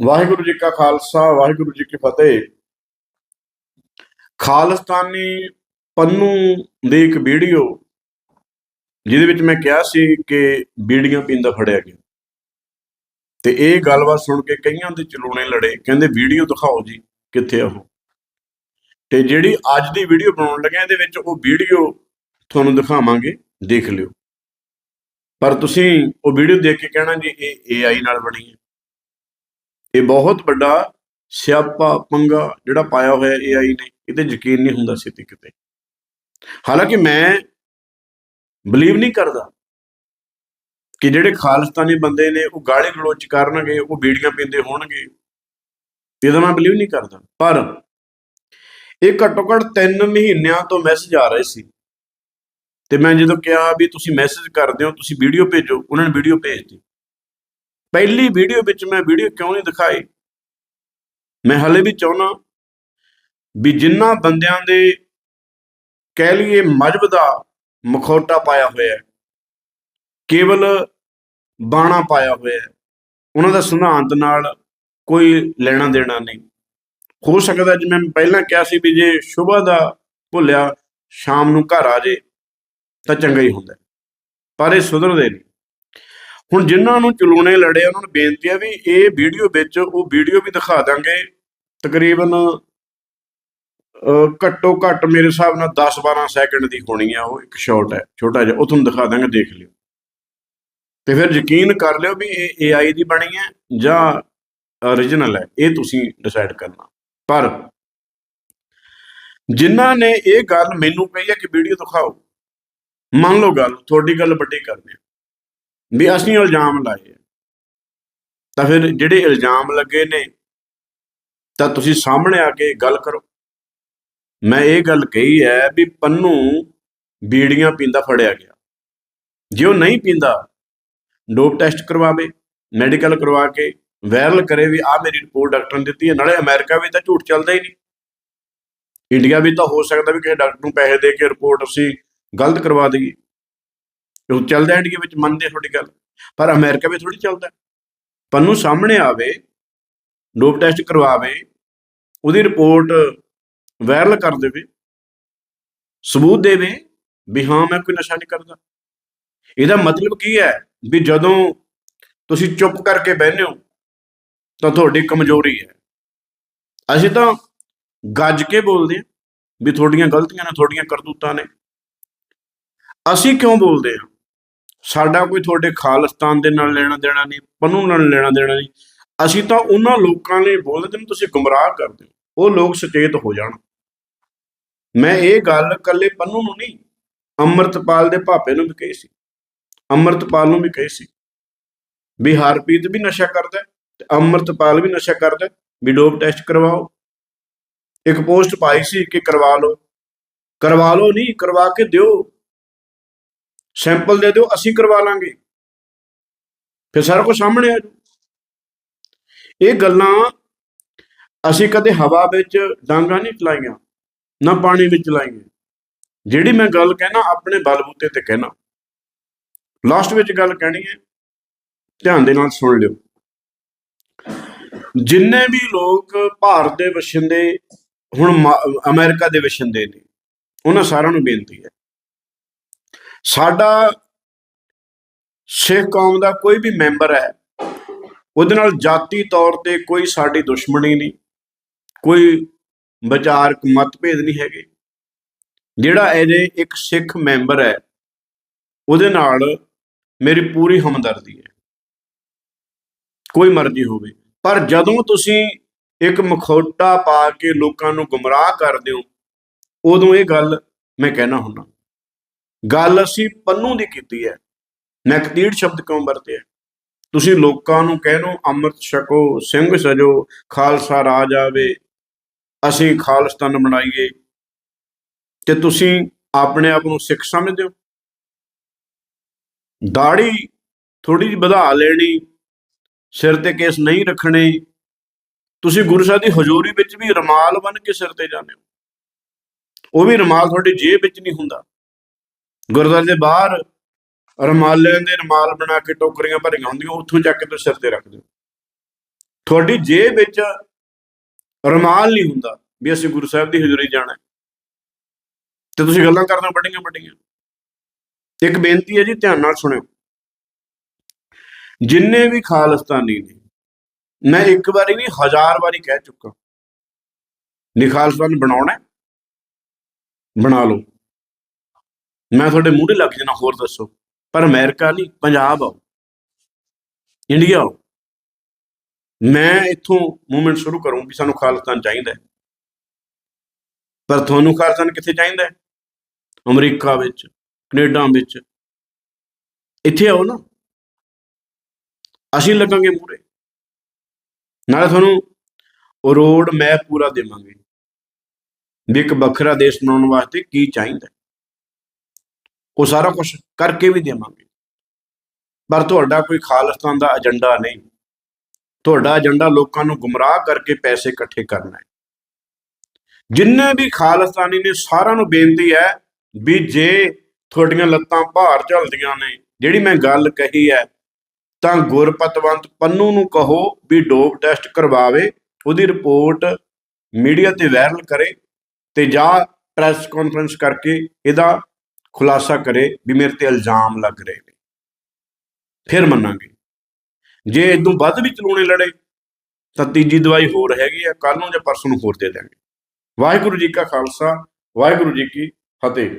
ਵਾਹਿਗੁਰੂ ਜੀ ਕਾ ਖਾਲਸਾ, ਵਾਹਿਗੁਰੂ ਜੀ ਕੀ ਫਤਿਹ। ਖਾਲਸਤਾਨੀ ਪੰਨੂ ਦੀ ਇੱਕ ਵੀਡੀਓ, ਜਿਹਦੇ ਵਿੱਚ ਮੈਂ ਕਿਹਾ ਸੀ ਕਿ ਬੀੜੀਆਂ ਪੀਂਦਾ ਫੜਿਆ ਗਿਆ। ਤੇ ਇਹ ਗੱਲਬਾਤ ਸੁਣ ਕੇ ਕਈਆਂ ਦੇ ਚਲੂਣੇ ਲੜੇ, ਕਹਿੰਦੇ ਵੀਡੀਓ ਦਿਖਾਓ ਜੀ, ਕਿੱਥੇ ਆ ਉਹ। ਤੇ ਜਿਹੜੀ ਅੱਜ ਦੀ ਵੀਡੀਓ ਬਣਾਉਣ ਲੱਗੇ ਇਹਦੇ ਵਿੱਚ ਉਹ ਵੀਡੀਓ ਤੁਹਾਨੂੰ ਦਿਖਾਵਾਂਗੇ, ਦੇਖ ਲਿਓ। ਪਰ ਤੁਸੀਂ ਉਹ ਵੀਡੀਓ ਦੇਖ ਕੇ ਕਹਿਣਾ ਜੀ, ਇਹ AI ਨਾਲ ਬਣੀ ਹੈ। ਇਹ ਬਹੁਤ ਵੱਡਾ ਸਿਆਪਾ, ਪੰਗਾ ਜਿਹੜਾ ਪਾਇਆ ਹੋਇਆ AI ਨੇ, ਇਹਦੇ ਯਕੀਨ ਨਹੀਂ ਹੁੰਦਾ ਸਿੱਧੀ ਕਿਤੇ। ਹਾਲਾਂਕਿ ਮੈਂ ਬਲੀਵ ਨਹੀਂ ਕਰਦਾ ਕਿ ਜਿਹੜੇ ਖਾਲਿਸਤਾਨੀ ਬੰਦੇ ਨੇ ਉਹ ਗਾਲੀ ਗਲੋਚ ਕਰਨਗੇ, ਉਹ ਬੀੜੀਆਂ ਪੀਂਦੇ ਹੋਣਗੇ, ਇਹਦਾ ਮੈਂ ਬਲੀਵ ਨਹੀਂ ਕਰਦਾ। ਪਰ ਇਹ ਘੱਟੋ ਘੱਟ 3 ਮਹੀਨਿਆਂ ਤੋਂ ਮੈਸੇਜ ਆ ਰਹੇ ਸੀ। ਤੇ ਮੈਂ ਜਦੋਂ ਕਿਹਾ ਵੀ ਤੁਸੀਂ ਮੈਸੇਜ ਕਰਦੇ ਹੋ, ਤੁਸੀਂ ਵੀਡੀਓ ਭੇਜੋ, ਉਹਨਾਂ ਨੇ ਵੀਡੀਓ ਭੇਜਤੀ ਪਹਿਲੀ ਵੀਡੀਓ ਵਿੱਚ ਮੈਂ ਵੀਡੀਓ ਕਿਉਂ ਨਹੀਂ ਦਿਖਾਈ? ਮੈਂ ਹਲੇ ਵੀ ਚਾਹੁੰਦਾ ਵੀ ਜਿੰਨਾ ਬੰਦਿਆਂ ਦੇ ਕਹਿ ਲਈਏ ਮਜਬ ਦਾ ਮਖੌਟਾ ਪਾਇਆ ਹੋਇਆ ਹੈ, ਕੇਵਲ ਬਾਣਾ ਪਾਇਆ ਹੋਇਆ ਹੈ, ਉਹਨਾਂ ਦਾ ਸਿਧਾਂਤ ਨਾਲ ਕੋਈ ਲੈਣਾ ਦੇਣਾ ਨਹੀਂ। ਹੋ ਸਕਦਾ ਜਿਵੇਂ ਮੈਂ ਪਹਿਲਾਂ ਕਿਹਾ ਸੀ ਵੀ ਜੇ ਸ਼ੁਭਾ ਦਾ ਭੁੱਲਿਆ, ਸ਼ਾਮ ਨੂੰ ਘਰ ਆ ਜੇ, ਤਾਂ ਚੰਗਾ ਹੀ ਹੁੰਦਾ ਪਰ ਇਹ ਸੁਧਰਦੇ ਨਹੀਂ। ਹੁਣ ਜਿਨ੍ਹਾਂ ਨੂੰ ਚਲੂਣੇ ਲੜੇ, ਉਹਨਾਂ ਨੂੰ ਬੇਨਤੀ ਹੈ ਵੀ ਇਹ ਵੀਡੀਓ ਵਿੱਚ, ਉਹ ਵੀਡੀਓ ਵੀ ਦਿਖਾ ਦਾਂਗੇ। ਤਕਰੀਬਨ ਘੱਟੋ ਘੱਟ ਮੇਰੇ ਹਿਸਾਬ ਨਾਲ 10-12 ਸੈਕਿੰਡ ਦੀ ਹੋਣੀ ਆ ਉਹ, ਇੱਕ ਸ਼ਾਰਟ ਹੈ। ਛੋਟਾ ਜਿਹਾ, ਉਹ ਤੁਹਾਨੂੰ ਦਿਖਾ ਦਾਂਗੇ, ਦੇਖ ਲਿਓ। ਤੇ ਫਿਰ ਯਕੀਨ ਕਰ ਲਿਓ ਵੀ ਇਹ AI ਦੀ ਬਣੀ ਹੈ ਜਾਂ origignal ਹੈ, ਇਹ ਤੁਸੀਂ ਡਿਸਾਈਡ ਕਰਨਾ। ਪਰ ਜਿਨ੍ਹਾਂ ਨੇ ਇਹ ਗੱਲ ਮੈਨੂੰ ਕਹੀ ਹੈ ਕਿ ਵੀਡੀਓ ਦਿਖਾਓ, ਮੰਨ ਲਓ ਗੱਲ, ਤੁਹਾਡੀ ਗੱਲ ਵੱਡੀ ਕਰਦੇ ਹਾਂ। ਵੀ ਅਸੀਂ ਇਲਜ਼ਾਮ ਲਾਏ ਆ। ਤਾਂ ਫਿਰ ਜਿਹੜੇ ਇਲਜ਼ਾਮ ਲੱਗੇ ਨੇ, ਤਾਂ ਤੁਸੀਂ ਸਾਹਮਣੇ ਆ ਕੇ ਗੱਲ ਕਰੋ। ਮੈਂ ਇਹ ਗੱਲ ਕਹੀ ਹੈ ਵੀ ਪੰਨੂ ਬੀੜੀਆਂ ਪੀਂਦਾ ਫੜਿਆ ਗਿਆ। ਜੇ ਉਹ ਨਹੀਂ ਪੀਂਦਾ, ਡੋਪ ਟੈਸਟ ਕਰਵਾਵੇ, ਮੈਡੀਕਲ ਕਰਵਾ ਕੇ ਵਾਇਰਲ ਕਰੇ ਵੀ ਆ ਮੇਰੀ ਰਿਪੋਰਟ ਡਾਕਟਰ ਨੇ ਦਿੱਤੀ ਹੈ, ਨਾਲੇ ਅਮਰੀਕਾ ਵੀ ਤਾਂ ਝੂਠ ਚੱਲਦਾ ਹੀ ਨਹੀਂ। ਇੰਡੀਆ ਵੀ ਤਾਂ ਹੋ ਸਕਦਾ ਵੀ ਕਿਸੇ ਡਾਕਟਰ ਨੂੰ ਪੈਸੇ ਦੇ ਕੇ ਰਿਪੋਰਟ ਅਸੀਂ ਗਲਤ ਕਰਵਾ ਦਈਏ। ਉਹ ਚੱਲਦਾ ਇੰਡੀਆ ਵਿੱਚ, ਮੰਨਦੇ ਤੁਹਾਡੀ ਗੱਲ। ਪਰ ਅਮਰੀਕਾ ਵਿੱਚ ਥੋੜੀ ਚੱਲਦਾ। ਪੰਨੂ ਸਾਹਮਣੇ ਆਵੇ ਡੋਪ ਟੈਸਟ ਕਰਵਾਵੇ, ਉਹਦੀ ਰਿਪੋਰਟ ਵਾਇਰਲ ਕਰ ਦੇਵੇ, ਸਬੂਤ ਦੇਵੇ ਵੀ ਹਾਂ, ਮੈਂ ਕੋਈ ਨਸ਼ਾ ਨਹੀਂ ਕਰਦਾ। ਇਹਦਾ ਮਤਲਬ ਕੀ ਹੈ ਵੀ ਜਦੋਂ ਤੁਸੀਂ ਚੁੱਪ ਕਰਕੇ ਬਹਿੰਦੇ ਹੋ, ਤਾਂ ਤੁਹਾਡੀ ਕਮਜ਼ੋਰੀ ਹੈ। ਅਸੀਂ ਤਾਂ ਗੱਜ ਕੇ ਬੋਲਦੇ ਹਾਂ ਵੀ ਤੁਹਾਡੀਆਂ ਗਲਤੀਆਂ ਨੇ, ਤੁਹਾਡੀਆਂ ਕਰਤੂਤਾਂ ਨੇ। ਅਸੀਂ ਕਿਉਂ ਬੋਲਦੇ ਹਾਂ? ਸਾਡਾ ਕੋਈ ਤੁਹਾਡੇ ਖਾਲਿਸਤਾਨ ਦੇ ਨਾਲ ਲੈਣਾ ਦੇਣਾ ਨਹੀਂ, ਪੰਨੂ ਨਾਲ ਲੈਣਾ ਦੇਣਾ ਨਹੀਂ। ਅਸੀਂ ਤਾਂ ਉਹਨਾਂ ਲੋਕਾਂ ਲਈ ਬੋਲਦੇ ਜਿਹਨੂੰ ਤੁਸੀਂ ਗੁੰਮਰਾਹ ਕਰਦੇ ਹੋ। ਉਹ ਲੋਕ ਸੁਚੇਤ ਹੋ ਜਾਣ। ਮੈਂ ਇਹ ਗੱਲ ਕੱਲੇ ਪੰਨੂ ਨੂੰ ਨਹੀਂ, ਅੰਮ੍ਰਿਤਪਾਲ ਦੇ ਭਾਪੇ ਨੂੰ ਵੀ ਕਹੀ ਸੀ। ਅੰਮ੍ਰਿਤਪਾਲ ਨੂੰ ਵੀ ਕਹੀ ਸੀ। ਵੀ ਹਰਪ੍ਰੀਤ ਵੀ ਨਸ਼ਾ ਕਰਦਾ ਹੈ ਤੇ ਅੰਮ੍ਰਿਤਪਾਲ ਵੀ ਨਸ਼ਾ ਕਰਦਾ ਵੀ ਡੋਪ ਟੈਸਟ ਕਰਵਾਓ। ਇੱਕ ਪੋਸਟ ਪਾਈ ਸੀ ਕਿ ਕਰਵਾ ਲਓ। ਕਰਵਾ ਲਓ ਨਹੀਂ, ਕਰਵਾ ਕੇ ਦਿਓ। ਸੈਂਪਲ ਦੇ ਦਿਓ, ਅਸੀਂ ਕਰਵਾ ਲਾਂਗੇ। ਫਿਰ ਸਾਰਾ ਕੁਝ ਸਾਹਮਣੇ ਆ ਜਾਊ। ਇਹ ਗੱਲਾਂ ਅਸੀਂ ਕਦੇ ਹਵਾ ਵਿੱਚ ਡਾਂਗਾ ਨਹੀਂ ਚਲਾਈਆਂ, ਨਾ ਪਾਣੀ ਵਿੱਚ ਚਲਾਈਆਂ। ਜਿਹੜੀ ਮੈਂ ਗੱਲ ਕਹਿਣਾ, ਆਪਣੇ ਬਲਬੂਤੇ ਤੇ ਕਹਿਣਾ। ਲਾਸਟ ਵਿੱਚ ਗੱਲ ਕਹਿਣੀ ਹੈ, ਧਿਆਨ ਦੇ ਨਾਲ ਸੁਣ ਲਿਓ। ਜਿੰਨੇ ਵੀ ਲੋਕ ਭਾਰਤ ਦੇ ਵਸਿੰਦੇ, ਹੁਣ ਮਾ- ਅਮਰੀਕਾ ਦੇ ਵਸਿੰਦੇ ਨੇ, ਉਹਨਾਂ ਸਾਰਿਆਂ ਨੂੰ ਬੇਨਤੀ ਹੈ ਸਾਡਾ ਸਿੱਖ ਕੌਮ ਦਾ ਕੋਈ ਵੀ ਮੈਂਬਰ ਹੈ, ਉਹਦੇ ਨਾਲ ਜਾਤੀ ਤੌਰ ਤੇ ਕੋਈ ਸਾਡੀ ਦੁਸ਼ਮਣੀ ਨਹੀਂ, ਕੋਈ ਵਿਚਾਰਕ ਮਤਭੇਦ ਨਹੀਂ ਹੈਗੇ। ਜਿਹੜਾ ਇਹਦੇ ਇੱਕ ਸਿੱਖ ਮੈਂਬਰ ਹੈ, ਉਹਦੇ ਨਾਲ ਮੇਰੀ ਪੂਰੀ ਹਮਦਰਦੀ ਹੈ। ਕੋਈ ਮਰਜ਼ੀ ਹੋਵੇ, ਪਰ ਜਦੋਂ ਤੁਸੀਂ ਇੱਕ ਮਖੌਟਾ ਪਾ ਕੇ ਲੋਕਾਂ ਨੂੰ ਗੁੰਮਰਾਹ ਕਰਦੇ ਹੋ, ਉਦੋਂ ਇਹ ਗੱਲ ਮੈਂ ਕਹਿਣਾ ਹੁੰਦਾ। ਗੱਲ ਅਸੀਂ ਪੰਨੂ ਦੀ ਕੀਤੀ ਹੈ। ਨਕਤੀੜ ਸ਼ਬਦ ਕਿਉਂ ਵਰਤਿਆ? ਤੁਸੀਂ ਲੋਕਾਂ ਨੂੰ ਕਹਿਣੋ ਅੰਮ੍ਰਿਤ ਛਕੋ, ਸਿੰਘ ਸਜੋ, ਖਾਲਸਾ ਰਾਜ ਆਵੇ। ਅਸੀਂ ਖਾਲਸਤਨ ਬਣਾਈਏ। ਤੇ ਤੁਸੀਂ ਆਪਣੇ ਆਪ ਨੂੰ ਸਿੱਖ ਸਮਝਦੇ ਹੋ? ਦਾੜੀ ਥੋੜੀ ਜਿਹੀ ਵਧਾ ਲੈਣੀ, ਸਿਰ ਤੇ ਕੇਸ ਨਹੀਂ ਰੱਖਣੇ। ਤੁਸੀਂ ਗੁਰੂ ਸਾਹਿਬ ਦੀ ਹਜ਼ੂਰੀ ਵਿੱਚ ਵੀ ਰਮਾਲ ਬਨ ਕੇ ਸਿਰ ਤੇ ਜਾਂਦੇ ਹੋ। ਉਹ ਵੀ ਰਮਾਲ ਤੁਹਾਡੀ ਜੇਬ ਵਿੱਚ ਨਹੀਂ ਹੁੰਦਾ। ਗੁਰਦੁਆਰੇ ਦੇ ਬਾਹਰ ਰਮਾਲਿਆਂ ਦੇ ਰਮਾਲ ਬਣਾ ਕੇ ਟੋਕਰੀਆਂ ਭਰੀਆਂ ਹੁੰਦੀਆਂ, ਉੱਥੋਂ ਚੱਕ ਕੇ ਤੁਸੀਂ ਸਿਰ ਤੇ ਰੱਖਦੇ ਹੋ ਤੁਹਾਡੀ ਜੇਬ ਵਿੱਚ ਰਮਾਲ ਨਹੀਂ ਹੁੰਦਾ ਵੀ ਅਸੀਂ ਗੁਰੂ ਸਾਹਿਬ ਦੀ ਹਜ਼ੂਰੀ ਜਾਣਾ ਹੈ। ਤੇ ਤੁਸੀਂ ਗੱਲਾਂ ਕਰਦੇ ਹੋ ਵੱਡੀਆਂ ਵੱਡੀਆਂ। ਇੱਕ ਬੇਨਤੀ ਹੈ ਜੀ, ਧਿਆਨ ਨਾਲ ਸੁਣਿਓ। ਜਿੰਨੇ ਵੀ ਖਾਲਸਤਾਨੀ ਨੇ, ਮੈਂ ਇੱਕ ਵਾਰੀ ਨਹੀਂ, ਹਜ਼ਾਰ ਵਾਰੀ ਕਹਿ ਚੁੱਕਾ। ਵੀ ਖਾਲਸਤਾਨ ਬਣਾਉਣਾ ਬਣਾ ਲਓ। ਮੈਂ ਤੁਹਾਡੇ ਮੂਹਰੇ ਲੱਗ ਜਾਣਾ, ਹੋਰ ਦੱਸੋ। ਪਰ ਅਮਰੀਕਾ ਨਹੀਂ, ਪੰਜਾਬ ਆਓ। ਇੰਡੀਆ ਆਓ। ਮੈਂ ਇੱਥੋਂ ਮੂਵਮੈਂਟ ਸ਼ੁਰੂ ਕਰੂੰ ਵੀ ਸਾਨੂੰ ਖਾਲਿਸਤਾਨ ਚਾਹੀਦਾ ਪਰ ਤੁਹਾਨੂੰ ਖਾਲਿਸਤਾਨ ਕਿੱਥੇ ਚਾਹੀਦਾ ਅਮਰੀਕਾ ਵਿੱਚ, ਕੈਨੇਡਾ ਵਿੱਚ। ਇੱਥੇ ਆਓ ਨਾ। ਅਸੀਂ ਲੱਗਾਂਗੇ ਮੂਰੇ ਨਾਲੇ ਤੁਹਾਨੂੰ ਉਹ ਰੋਡ ਮੈਪ ਪੂਰਾ ਦੇਵਾਂਗੇ। ਵੀ ਇੱਕ ਵੱਖਰਾ ਦੇਸ਼ ਬਣਾਉਣ ਵਾਸਤੇ ਕੀ ਚਾਹੀਦਾ ਉਹ ਸਾਰਾ ਕੁਝ ਕਰਕੇ ਵੀ ਦੇਵਾਂਗੇ। ਪਰ ਤੁਹਾਡਾ ਕੋਈ ਖਾਲਿਸਤਾਨ ਦਾ ਏਜੰਡਾ ਨਹੀਂ। ਤੁਹਾਡਾ ਏਜੰਡਾ ਲੋਕਾਂ ਨੂੰ ਗੁੰਮਰਾਹ ਕਰਕੇ ਪੈਸੇ ਇਕੱਠੇ ਕਰਨਾ ਹੈ। ਜਿੰਨੇ ਵੀ ਖਾਲਿਸਤਾਨੀ ਨੇ ਸਾਰਿਆਂ ਨੂੰ ਬੇਨਤੀ ਹੈ ਵੀ ਜੇ ਤੁਹਾਡੀਆਂ ਲੱਤਾਂ ਭਾਰ ਝੱਲਦੀਆਂ ਨੇ, ਜਿਹੜੀ ਮੈਂ ਗੱਲ ਕਹੀ ਹੈ, ਤਾਂ ਗੁਰਪਤਵੰਤ ਪੰਨੂ ਨੂੰ ਕਹੋ ਵੀ ਡੋਪ ਟੈਸਟ ਕਰਵਾਵੇ, ਉਹਦੀ ਰਿਪੋਰਟ ਮੀਡੀਆ ਤੇ ਵਾਇਰਲ ਕਰੇ ਤੇ ਜਾਂ ਪ੍ਰੈਸ ਕਾਨਫਰੰਸ ਕਰਕੇ ਇਹਦਾ ਖੁਲਾਸਾ ਕਰੇ ਵੀ ਮੇਰੇ ਤੇ ਇਲਜ਼ਾਮ ਲੱਗ ਰਹੇ ਨੇ। ਫਿਰ ਮੰਨਾਂਗੇ। ਜੇ ਇਦੋਂ ਵੱਧ ਵੀ ਚਲਾਉਣੇ ਲੜੇ, ਤਾਂ ਤੀਜੀ ਦਵਾਈ ਹੋਰ ਹੈਗੀ ਆ ਕੱਲ ਨੂੰ ਜਾਂ ਪਰਸੋਂ ਨੂੰ ਹੋਰ ਦੇ ਦਾਂਗੇ ਵਾਹਿਗੁਰੂ ਜੀ ਕਾ ਖਾਲਸਾ, ਵਾਹਿਗੁਰੂ ਜੀ ਕੀ ਫਤਿਹ।